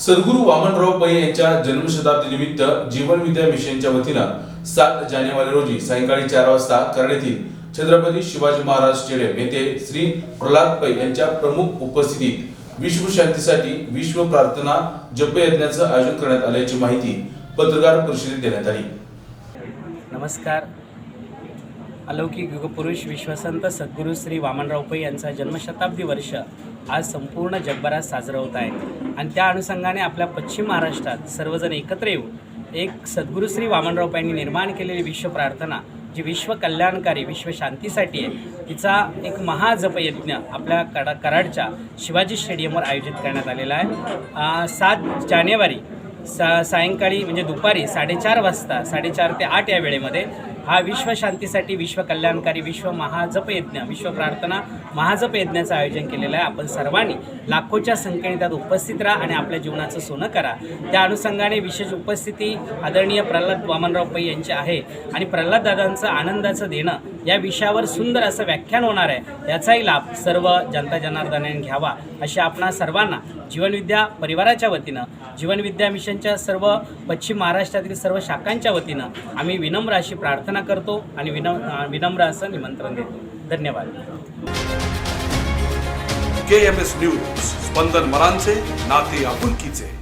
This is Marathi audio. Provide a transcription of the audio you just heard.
सद्गुरू वामनराव पै यांच्या जन्मशताब्दी निमित्त जीवन विद्या मिशनच्या वतीनं सात जानेवारी रोजी सायंकाळी चार वाजता करण्यात येथील छत्रपती शिवाजी महाराज स्टेडियम येथे श्री प्रल्हाद पै यांच्या प्रमुख उपस्थितीत विश्व शांतीसाठी विश्व प्रार्थना जपयज्ञाचं आयोजन करण्यात आल्याची माहिती पत्रकार परिषदेत देण्यात आली. नमस्कार. अलौकिक युगपुरुष विश्वसंत सद्गुरू श्री वामनराव पै यांचा जन्मशताब्दी वर्ष आज संपूर्ण जगभरात साजरं होत आहे. आणि त्या अनुषंगाने आपल्या पश्चिम महाराष्ट्रात सर्वजण एकत्र येऊन एक सद्गुरू श्री वामनराव पैंनी निर्माण केलेली विश्व प्रार्थना जी विश्व कल्याणकारी विश्व शांतीसाठी आहे तिचा एक महाजपयज्ञ आपल्या कडा कराडच्या शिवाजी स्टेडियमवर आयोजित करण्यात आलेला आहे. सात जानेवारी सा सायंकाळी म्हणजे दुपारी साडेचार वाजता साडेचार ते आठ या वेळेमध्ये हा विश्वशांतीसाठी विश्व कल्याणकारी विश्व महाजपयज्ञ विश्व प्रार्थना महाजपयज्ञाचं आयोजन केलेलं आहे. आपण सर्वांनी लाखोच्या संख्येने त्यात उपस्थित राहा आणि आपल्या जीवनाचं सोनं करा. त्या अनुषंगाने विशेष उपस्थिती आदरणीय प्रल्हाद वामनराव पै यांची आहे आणि प्रल्हाद दादांचं आनंदाचं देणं या विषयावर सुंदर असं व्याख्यान होणार आहे. याचाही लाभ सर्व जनता जनार्दनाने घ्यावा अशी आपणा सर्वांना जीवनविद्या परिवाराच्या वतीनं जीवनविद्या मिशनच्या सर्व पश्चिम महाराष्ट्रातील सर्व शाखांच्या वतीनं आम्ही विनम्र अशी प्रार्थना करतो आणि विनम विनम्र असं निमंत्रण देतो. धन्यवाद. के एम एस न्यूज स्पंदन मरांचे नाते आपुलकीचे.